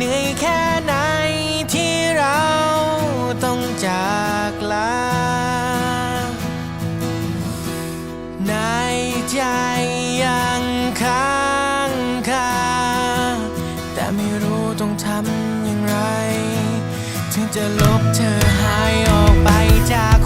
เหนื่อยแค่ไหนที่เราต้องจากลา ในใจยังค้างคา แต่ไม่รู้ต้องทำอย่างไร ถึงจะลบเธอหายออกไปจาก